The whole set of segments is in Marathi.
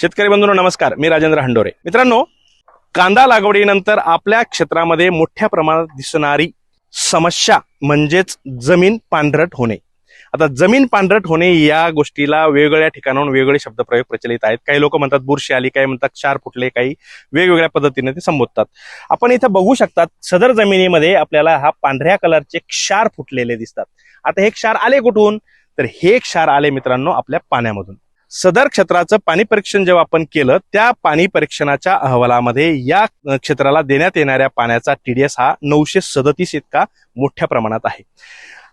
शेतकरी बंधूंनो नमस्कार. मी राजेंद्र हंडोरे. मित्रांनो कांदा लागवडीनंतर आपल्या क्षेत्रामध्ये मोठ्या प्रमाणात दिसणारी समस्या म्हणजेच जमीन पांढरट होणे. आता जमीन पांढरट होणे या गोष्टीला वेगवेगळ्या ठिकाणाहून वेगवेगळे शब्दप्रयोग प्रचलित आहेत. काही लोक म्हणतात बुरशी आली काही म्हणतात क्षार फुटले काही वेगवेगळ्या पद्धतीने ते संबोधतात. आपण इथं बघू शकतात सदर जमिनीमध्ये आपल्याला हा पांढऱ्या कलरचे क्षार फुटलेले दिसतात. आता हे क्षार आले कुठून? तर हे क्षार आले मित्रांनो आपल्या पाण्यामधून. सदर क्षेत्राचं पाणी परीक्षण जेव्हा आपण केलं त्या पाणी परीक्षणाच्या अहवालामध्ये या क्षेत्राला देण्यात येणाऱ्या पाण्याचा टीडीएस हा नऊशे सदतीस इतका मोठ्या प्रमाणात आहे.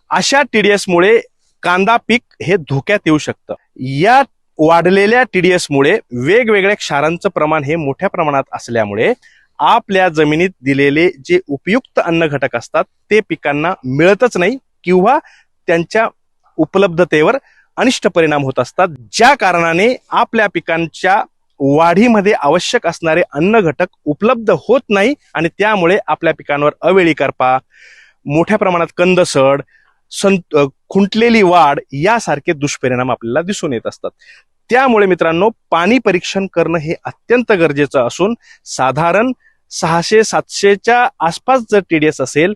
अशा टीडीएसमुळे कांदा पीक हे धोक्यात येऊ शकतं. या वाढलेल्या टीडीएसमुळे वेगवेगळ्या क्षारांचं प्रमाण हे मोठ्या प्रमाणात असल्यामुळे आपल्या जमिनीत दिलेले जे उपयुक्त अन्न घटक असतात ते पिकांना मिळतच नाही किंवा त्यांच्या उपलब्धतेवर अनिष्ट परिणाम होत असतात ज्या कारणाने आपल्या पिकांच्या वाढीमध्ये आवश्यक असणारे अन्न घटक उपलब्ध होत नाही आणि त्यामुळे आपल्या पिकांवर अवेळी करपा मोठ्या प्रमाणात कंदसड संत खुंटलेली वाढ यासारखे दुष्परिणाम आपल्याला दिसून येत असतात. त्यामुळे मित्रांनो पाणी परीक्षण करणं हे अत्यंत गरजेचं असून साधारण सहाशे सातशेच्या आसपास जर टीडीएस असेल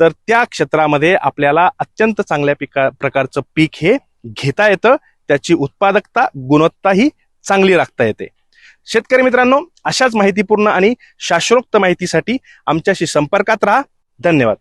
तर त्या क्षेत्रामध्ये आपल्याला अत्यंत चांगल्या पिका प्रकारचं पीक हे घेता येतं त्याची उत्पादकता गुणवत्ता ही चांगली राखता येते. शेतकरी मित्रांनो अशाच माहितीपूर्ण आणि शास्त्रोक्त माहितीसाठी आमच्याशी संपर्कात राहा. धन्यवाद.